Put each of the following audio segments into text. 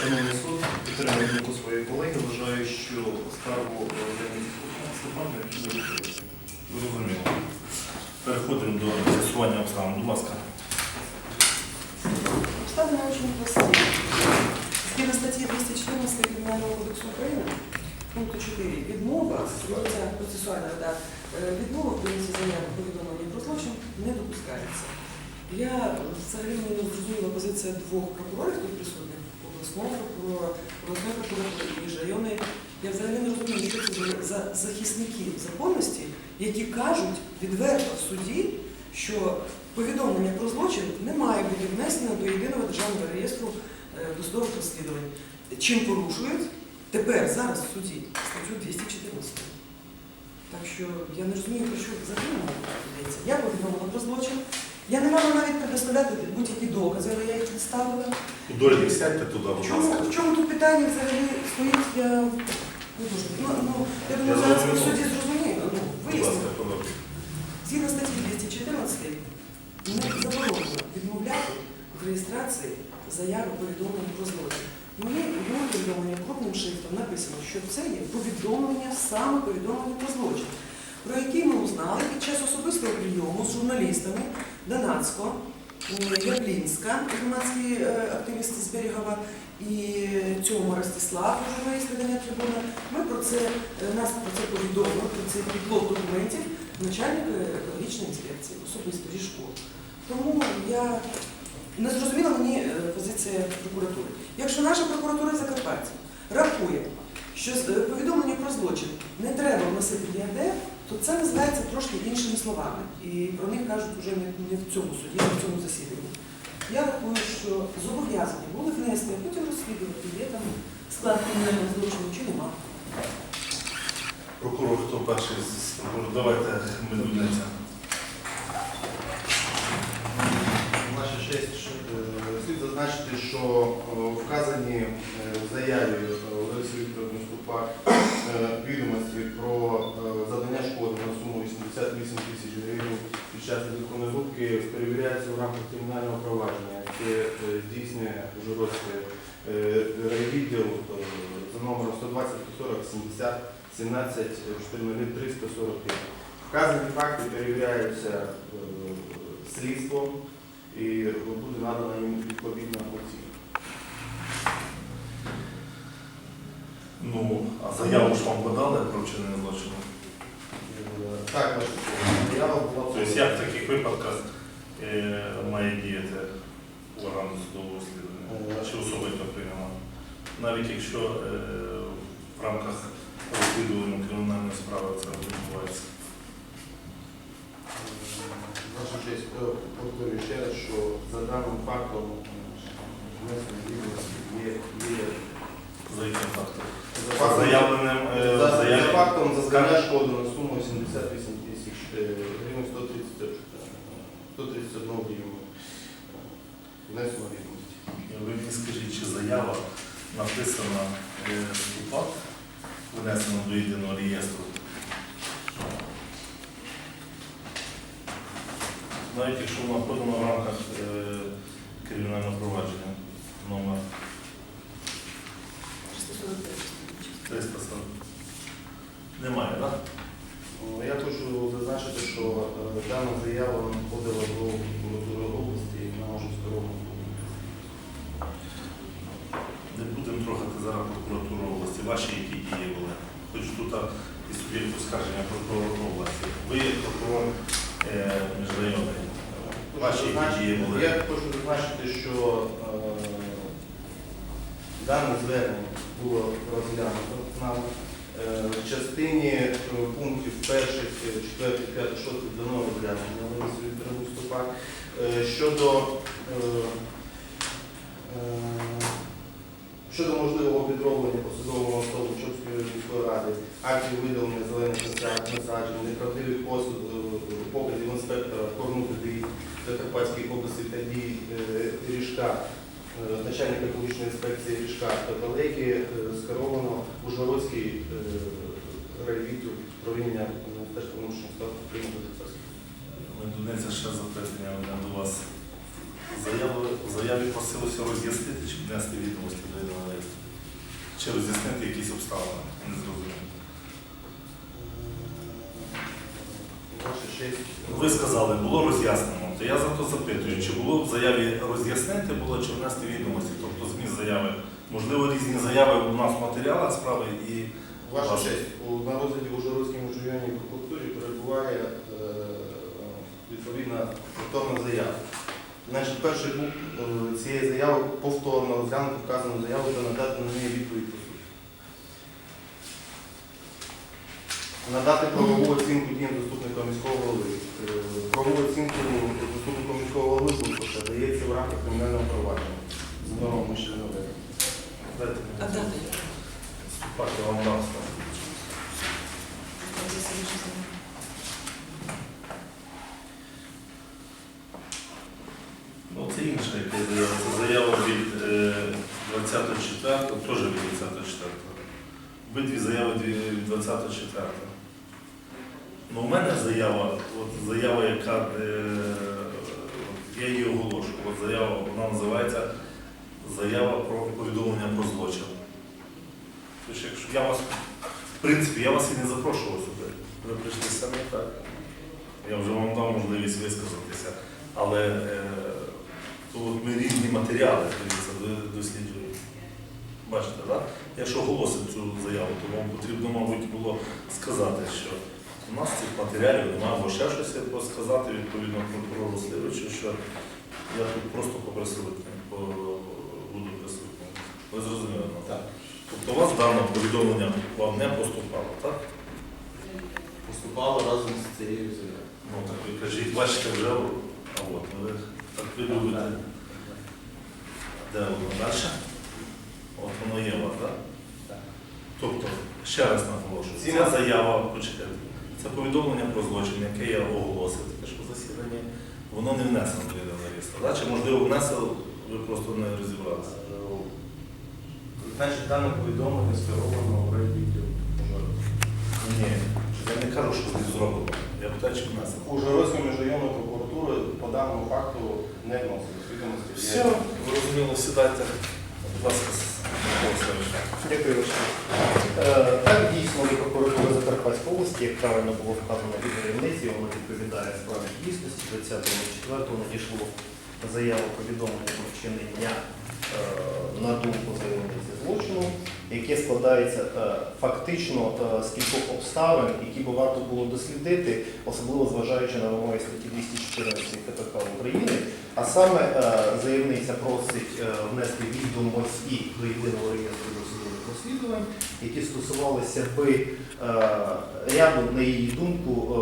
Шановний суд, підтримую думку своєї колеги. Вважаю, що скаргу Степана необхідно. Зрозуміло. Переходимо до з'ясування обставин. Будь ласка. Обставини очень прості. Згідно статті 214 Кримінального кодексу України, пункту 4, відмова, це процесуальна да, е, відмова в прийнятті заяви повідомлення про злочин не допускається. Я взагалі не зрозуміла позиція двох прокурорів тут присутніх, обласного прокурора, обласної прокуратури і міжрайонної. Я взагалі не розумію, що це за- за захисники законності, які кажуть відверто в суді, що повідомлення про злочин не має бути внесено до єдиного державного реєстру е, досудових розслідувань. Чим порушують тепер зараз в суді статтю 214. Так що я не розумію, про що взагалі мова йдеться. Я повідомила про злочин. Я не мала навіть предоставляти будь-які докази, але я їх відставила. Дорогі, сядьте туди, В будь чому, ласка. в чому тут питання взагалі стоїть? Я не дуже. Ну, ну, я думаю, Я зараз ми в зрозумів. суді зрозуміємо. Ну, Будь. Згідно статті 214 не заборонено відмовляти в реєстрації заяви повідомлення про злочин. Мені в моєму повідомленні крупним шрифтом написано, що це є повідомлення, саме повідомлення про злочин, про які ми узнали під час особистого прийому з журналістами Донацько, е, Яблінська, громадський е, активіст з Берегова, і цьому Ростислав, журналіст видання трибуна. Ми про це е, нас про це повідомили, про це підлог документів начальник екологічної інспекції, особисто зі школи. Тому я не зрозуміла мені позиція прокуратури. Якщо наша прокуратура Закарпаття рахує, що повідомлення про злочин не треба вносити ЄРДР, то це називається трошки іншими словами. І про них кажуть вже не, не в цьому суді, не в цьому засіданні. Я рахую, що зобов'язані були внести, а потім розслідувати, є там склад кримінального злочину чи нема. Прокурор, хто перший з прокурорів? Давайте Медведниця. Ваша честь, е, слід зазначити, що е, вказані е, в заяві Ступак е, відомості про е, завдання шкоди на суму 88 тисяч гривень під час незаконної рубки перевіряється в рамках кримінального провадження, яке е, здійснює Ужгородський е, райвідділ за номером 120 40 70 17 403 145. Вказані факти перевіряються слідством і буде надана їм відповідна оцінка. Ну, а заяву ж вам подали про вчинення злочину? Е, Так, ваша честь, заява була Тобто як в таких випадках е, має діяти орган судового розслідування? Чи особисто прийняла? Навіть якщо е, в рамках розслідування кримінальної справи це відбувається. Ваша честь, е, повторюю ще раз, що за даним фактом внесення відомості є, є За яким фактом? за фактом, Заявленим е, за, за заяві. фактом завдання шкоди на суму 78 тисяч е, гривень 130, е, 131 гривень. Внесено відомості. Ви мені скажіть, чи заява написана е, ступак, внесена до єдиного реєстру? Навіть якщо вона подана в рамках е, кримінального провадження номер 345. 340. Немає, так? Я хочу зазначити, що е, дана заява надходила до прокуратури області на Можівську область. Не будемо трогати зараз прокуратуру області. Ваші які дії були? Хоч тут і суб'єкт оскарження прокурора області. Ви є прокурор е, міжрайонний. Ваші які дії були? Я хочу зазначити, що е, дане звернення було розглянуто нами. Е, В частині е, пунктів перших, е, четвертих, п'ятих, шостих дано розглянення Лариси Вікторовни Ступак. Е, Щодо щодо можливого підроблення посадового особи Чопської міської ради, актів видалення зелених насаджень, неправдивих показів інспектора Корнути ДІ Закарпатської області та дій Ріжка, начальника екологічної інспекції Ріжка та Далеки е, скеровано Ужгородський е, райвідділ управління Міністерства внутрішніх справ України. Медуниця ще запитання одне до вас. Заяві просилося роз'яснити чи внести відомості до єдиного? Чи роз'яснити якісь обставини? Не зрозуміло. Ваша честь. Ви сказали, було роз'яснено. То я за то запитую, чи було в заяві роз'яснити було, чи внести відомості, тобто зміст заяви. Можливо, різні заяви у нас в матеріалах справи і Ваша честь, у- на розгляді в Ужгородській міжрайонній прокуратурі перебуває е, відповідна повторна заява. Значить, перший пункт е, цієї заяви повторно розглянути вказану заяву та надати на неї відповідь по суті. Надати правову оцінку діям заступника міського голови. Е, Правову оцінку заступника міського голови Бурбаша дається в рамках кримінального провадження. З нього ми ще не дайте мені вступати вам дам. Ну, це інша яка заява. Це заява від е, 24, теж від 24-го. Обидві заяви від 24. Ну, у мене заява, от заява, яка е, я її оголошую. От заява, вона називається Заява про повідомлення про злочин. Тож, якщо я вас, в принципі, я вас і не запрошував сюди. Ви прийшли самі так. Я вже вам дав можливість висказатися. Але е, то от ми різні матеріали досліджуємо. Бачите, так? Якщо оголосив цю заяву, то вам потрібно, мабуть, було сказати, що у нас цих матеріалів немає, або ще щось сказати відповідно прокурору Сливичу, що я тут просто по присутнім, буду присутнім. Ви зрозуміли? ну? Так. Тобто у вас дане повідомлення вам не поступало, так? Поступало разом з цією заявою. Ну так ви кажіть, бачите, вже, а от, ну, ви так ви любите. Де воно далі? От воно є у вас, так? Так. Тобто, ще раз наголошую, ця заява, почекайте, це повідомлення про злочин, яке я оголосив таке ж у засіданні, воно не внесено до єдиного реєстру. да? Чи можливо внесли, ви просто не розібралися? Значить, дане повідомлення скеровано в райвідділ. Ні, я не кажу, що здесь зроблено. Я питаю, чи внесено. Ужгородська міжрайонна прокуратура по даному факту не відомості. Все, ви розуміло, сідайте. Будь ласка, Дякую. Е, Так, дійсно, до прокуратури Закарпатської як правильно було вказано від керівниці, воно відповідає справі дійсності. 20.04 надійшло заяву повідомлення про вчинення е, на думку заявниці злочину, яке складається е, фактично е, з кількох обставин, які би варто було дослідити, особливо зважаючи на вимоги статті 214 КПК України. А саме заявниця просить внести відомості до єдиного реєстру розслідувань, які стосувалися би е, ряду, на її думку,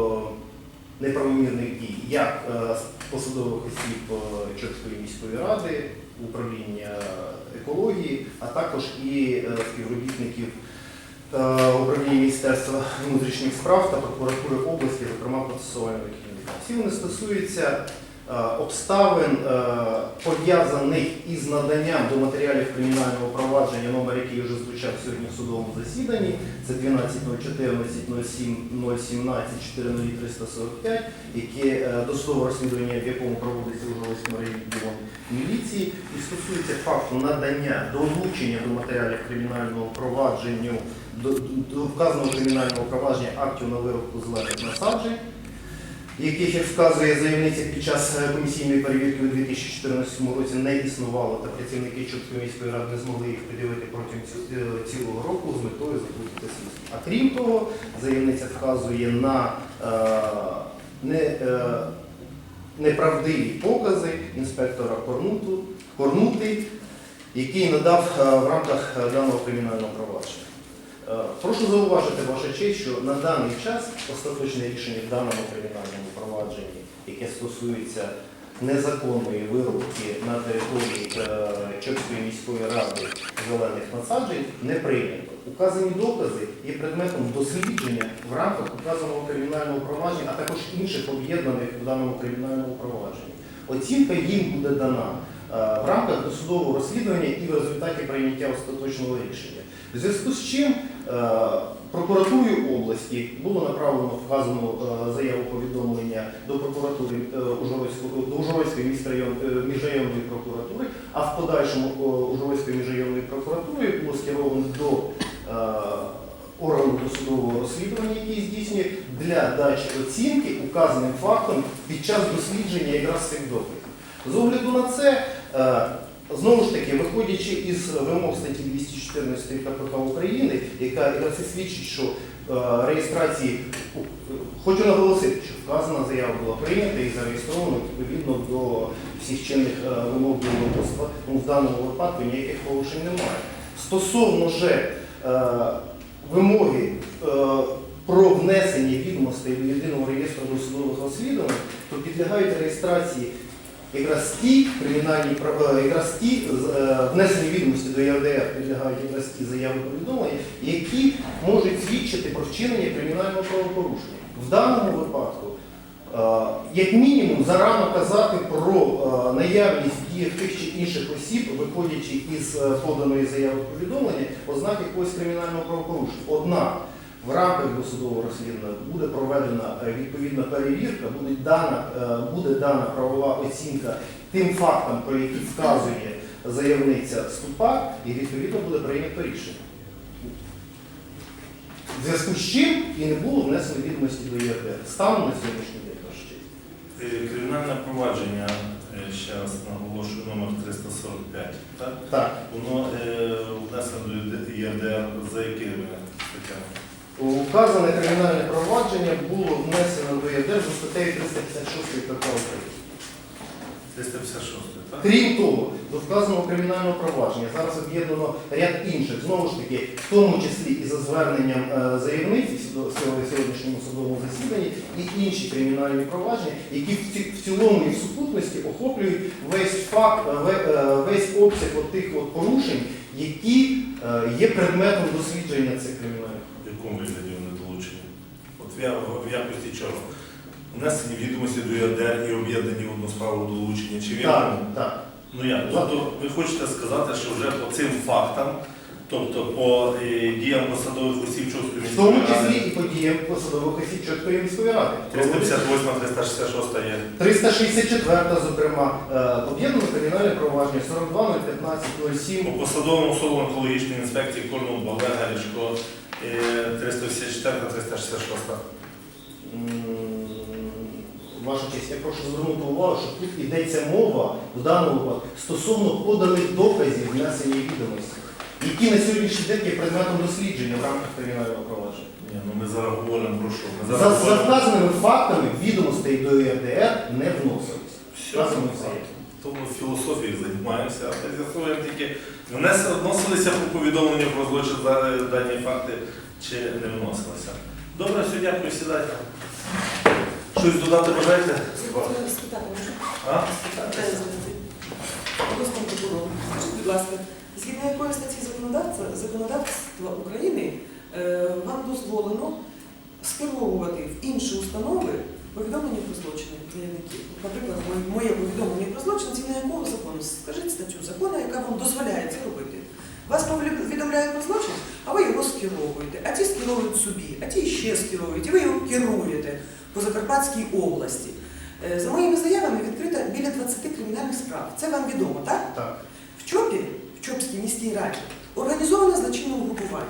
е, неправомірних дій, як е, посадових осіб Чорської міської ради, управління екології, а також і співробітників управління Міністерства внутрішніх справ та прокуратури області, зокрема процесуального керівника. Всі вони стосуються обставин, е, пов'язаних із наданням до матеріалів кримінального провадження, номер який вже звучав сьогодні в судовому засіданні, це 12.01417-40345, яке е, досудове розслідування, в якому проводиться Ужгородським райвідділом міліції, і стосується факту надання долучення до матеріалів кримінального провадження до, до вказаного кримінального провадження актів на виробку зелених насаджень, яких, як вказує заявниця під час е, комісійної перевірки у 2014 році не існувало, та працівники Чорткої міської ради не змогли їх пред'явити протягом е, цілого року з метою закликати слідство. А крім того, заявниця вказує на е, не, е, неправдиві покази інспектора Корнуту, Корнути, який надав в рамках даного кримінального провадження. Е, Прошу зауважити ваша честь, що на даний час остаточне рішення в даному кримінальному провадженні, яке стосується незаконної вирубки на території е, Чопської міської ради зелених насаджень, не прийнято. Указані докази є предметом дослідження в рамках указаного кримінального провадження, а також інших об'єднаних в даному кримінальному провадженні. Оцінка їм буде дана в рамках досудового розслідування і в результаті прийняття остаточного рішення. В зв'язку з чим е, Прокуратурою області було направлено вказану е, заяву повідомлення до прокуратури е, до Ужгородської е, міжрайонної прокуратури, а в подальшому е, Ужгородської міжрайонної прокуратури було скеровано до е, органу досудового розслідування, який здійснює для дачі оцінки указаним фактом під час дослідження якраз цих доказів. З огляду на це, е, знову ж таки, виходячи із вимог статті 214 КПК України, яка і свідчить, що е, реєстрації, е, хочу наголосити, що вказана заява була прийнята і зареєстрована відповідно до всіх чинних е, вимог діловодства. Тому в даному випадку ніяких порушень немає. Стосовно же е, вимоги е, про внесення відомостей до єдиного реєстру досудових розслідувань, то підлягають реєстрації якраз ті кримінальні е, якраз ті е, внесені відомості до ЄРДР підлягають якраз ті заяви повідомлення, які можуть свідчити про вчинення кримінального правопорушення. В даному випадку, е, як мінімум, зарано казати про наявність дії тих чи інших осіб, виходячи із поданої заяви повідомлення, ознак якогось кримінального правопорушення. Однак в рамках досудового розслідування буде проведена е, відповідна перевірка, буде дана, е, буде дана правова оцінка тим фактам, про які вказує заявниця Ступак, і відповідно буде прийнято рішення. В зв'язку з чим і не було внесено відомості до ЄРДР. Станом на сьогоднішній день, честь. Е, Кримінальне провадження, ще раз наголошую, номер 345, так? Так, Воно внесено до ЄРДР за якими статтями? Указане кримінальне провадження було внесено до ЄРДР за статтею 356 КП України. 356, так? Крім того, до вказаного кримінального провадження зараз об'єднано ряд інших, знову ж таки, в тому числі і за зверненням е, заявниці в судо- в сьогоднішньому судовому засіданні, і інші кримінальні провадження, які в ці- в цілому і в сукупності охоплюють весь факт, е, ве- е, весь обсяг от тих от порушень, які е, є предметом дослідження цих кримінальних. В якому вигляді вони долучені? От в, я- в якості чого? Внесені відомості до ЄРДР і об'єднані в одну справу долучення. Чи Так, так. Ну як? Тобто ви хочете сказати, що вже по цим фактам, тобто по е, діям посадових осіб Чорської В тому міської числі ради, і подіям посадових осіб Чорткої міської ради. 358, 366 є. 364, зокрема, е, об'єднано кримінальне провадження 42 015 07 По посадовим особам екологічної інспекції Корнул, Бале, Галішко, е, 384, 366. Ваша честь, я прошу звернути увагу, що тут йдеться мова в даному випадку стосовно поданих доказів внесення відомості, які на сьогоднішній день є предметом дослідження в рамках кримінального провадження. Ні, ну ми зараз говоримо про що? Ми За, зараз за говоримо- вказаними фактами відомостей до ЄРДР не вносились. Все, Вказано тому філософією займаємося, а ми з'ясуємо тільки, вносилися по повідомленню про злочин дані факти чи не вносилися. Добре, все, дякую, сідайте. Щось додати бажаєте? Скажіть, будь ласка, згідно якої статті законодавства, законодавства України е, вам дозволено скеровувати в інші установи повідомлення про злочини заявників? Наприклад, моє- повідомлення про злочин згідно якого закону? Скажіть статтю закону, яка вам дозволяє це робити. Вас повідомляють про злочин, а ви його скеровуєте. А ті скеровують собі, а ті ще скеровують, і ви його керуєте по Закарпатській області. Е, За моїми заявами відкрито біля 20 кримінальних справ. Це вам відомо, так? Так. В ЧОПі, в Чопській міській раді, організоване злочинне угрупування.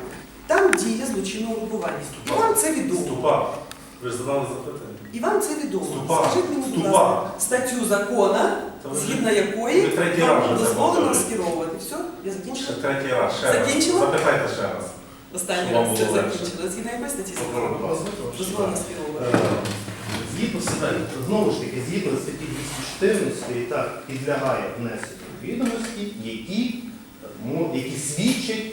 Там діє злочинне угрупування. Вам це відомо. Ви ж задали запитання. І вам це відомо. Ступа. Скажіть мені, будь Ступа. ласка, статтю закона, Та ви ж- згідно якої ви третій раз вам вже це дозволено повторюєте. скеровувати. Все, я Ще закінчила. третій раз, ще раз. Закінчила? Запитайте ще раз. Останній вам раз це було легше. закінчила. Згідно якої статті закону дозволено Е, скеровувати. Згідно знову ж таки, згідно статті 214, так підлягає внесенню відомості, які, мо- які свідчать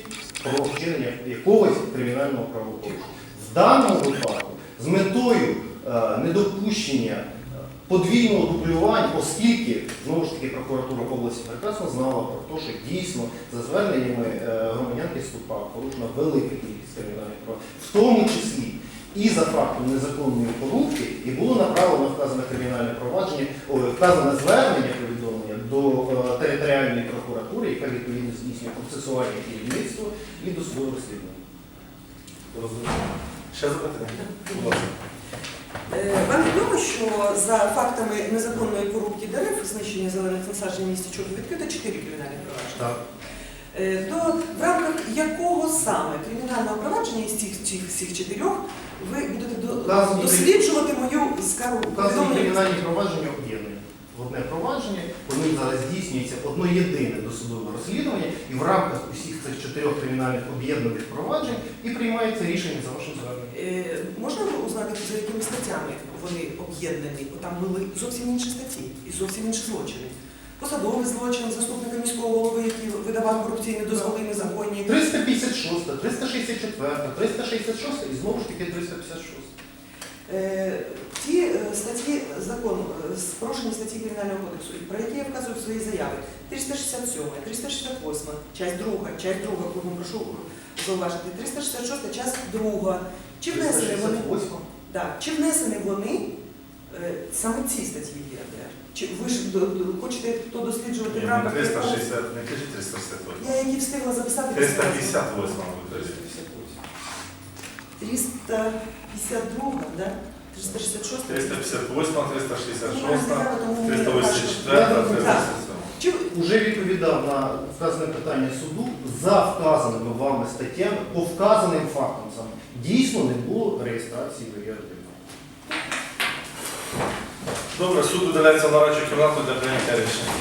про вчинення якогось кримінального правопорушення. В даному випадку з метою е, недопущення е, подвійного дублювання, оскільки знову ж таки прокуратура області прекрасно знала про те, що дійсно за зверненнями е, громадянки Ступак порушена велика кількість кримінальних прав, в тому числі і за фактом незаконної порубки, і було направлено вказане кримінальне провадження, ой, вказане звернення повідомлення до територіальної прокуратури, яка відповідно здійснює процесуальне керівництво і до свого розслідування. Ще запитання? Будь ласка. Е, Вам відомо, що за фактами незаконної порубки дерев, знищення зелених насаджень Чопі відкрито 4 кримінальні провадження. Так. Е, То в рамках якого саме кримінального провадження із цих, цих, всіх чотирьох ви будете до- досліджувати мою скаргу повідомлення? кримінальні провадження об'єднані в одне провадження, по ним зараз здійснюється одно єдине досудове розслідування, і в рамках усіх цих чотирьох кримінальних об'єднаних проваджень і приймається рішення за вашим зверненням. Е, Можна узнати, за якими статтями вони об'єднані? Бо там були зовсім інші статті і зовсім інші злочини. Посадовий злочин заступника міського голови, який видавав корупційні дозволи незаконні. 356, 364, 366 і знову ж таки 356. Е, Ті е, статті закону, е, порушені статті Кримінального кодексу, про які я вказую в своїй заяві, 367, 368, часть друга, часть друга, кругом прошу зауважити, 366, часть друга. Чи внесені вони? 368. Да. Чи внесені вони е, саме ці статті ЄРДР? Чи ви ж хочете то досліджувати в рамках 360, не кажіть 368. Я які встигла записати. 358 ви кажете. 352, да? 366. 358, 366, Заява, тому мені 384, Так. 387. Чи Уже відповідав на вказане питання суду за вказаними вами статтями по вказаним фактам саме. Дійсно не було реєстрації в Добре, суд удаляється на радчу кімнату для прийняття рішення.